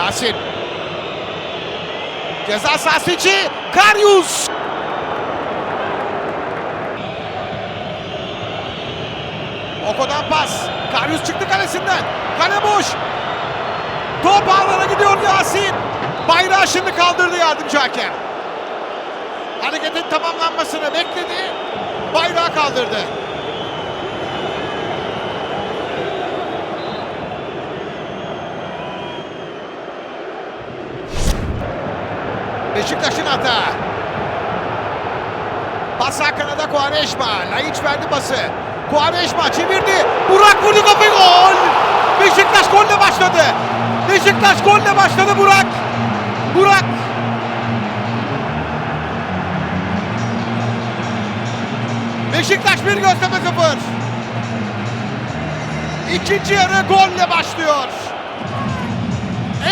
Yasin. Ceza sahası içi. Karyus. Oko'dan pas. Karyus çıktı kalesinden. Kale boş. Top ağlara gidiyor Yasin. Bayrağı şimdi kaldırdı yardımcı hakem. Hareketin tamamlanmasını bekledi. Bayrağı kaldırdı. Beşiktaş'ın hata. Pas kanada Kuareşma. Laiç verdi pası. Kuareşma çevirdi. Burak vurdu kafayı. Gol! Beşiktaş golle başladı. Beşiktaş golle başladı Burak. Burak. Beşiktaş bir Göztepe sıfır. İkinci yarı golle başlıyor.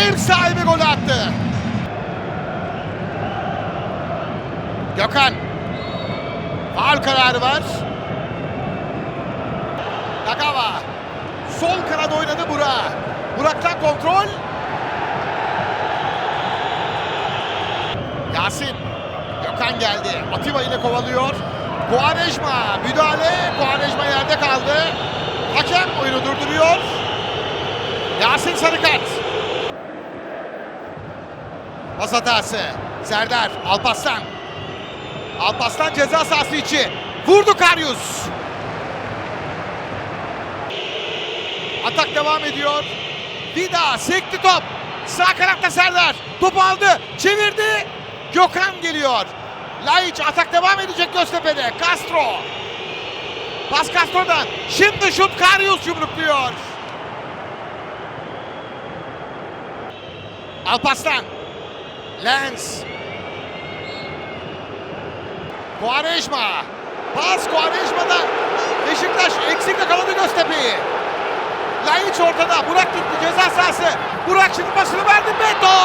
Ev sahibi golü attı. Gökhan. Faul kararı var. Kagawa. Sol kanada oynadı Burak. Burak'tan kontrol. Yasin. Gökhan geldi. Atiba ile kovalıyor. Kuarejma. Müdahale. Kuarejma yerde kaldı. Hakem oyunu durduruyor. Yasin sarı kart. Pas hatası. Serdar. Alpaslan. Alpaslan ceza sahası içi. Vurdu Karyus. Atak devam ediyor. Vida sekti top. Sağ kanatta Serdar. Topu aldı. Çevirdi. Gökhan geliyor. Laiç atak devam edecek Göztepe'de. Castro. Pas Castro'dan. Şimdi şut Karyus yumrukluyor. Alpaslan. Lens. Quaresma. Pas Quaresma'dan. Beşiktaş eksik yakaladı Göztepe'yi. Laiç ortada. Burak gitti ceza sahası. Burak şimdi pasını verdi. Beto.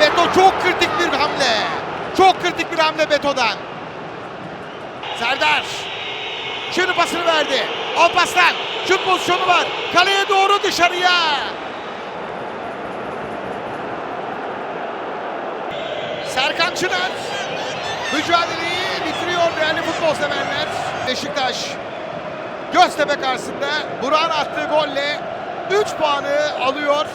Beto çok kritik bir hamle. Çok kritik bir hamle Beto'dan. Serdar. Şimdi pasını verdi. Alpaslan. Şut pozisyonu var. Kaleye doğru dışarıya. Serkan Çınar. Mücadeleyi bitiriyor değerli futbol severler. Beşiktaş Göztepe karşısında Burak'ın attığı golle 3 puanı alıyor.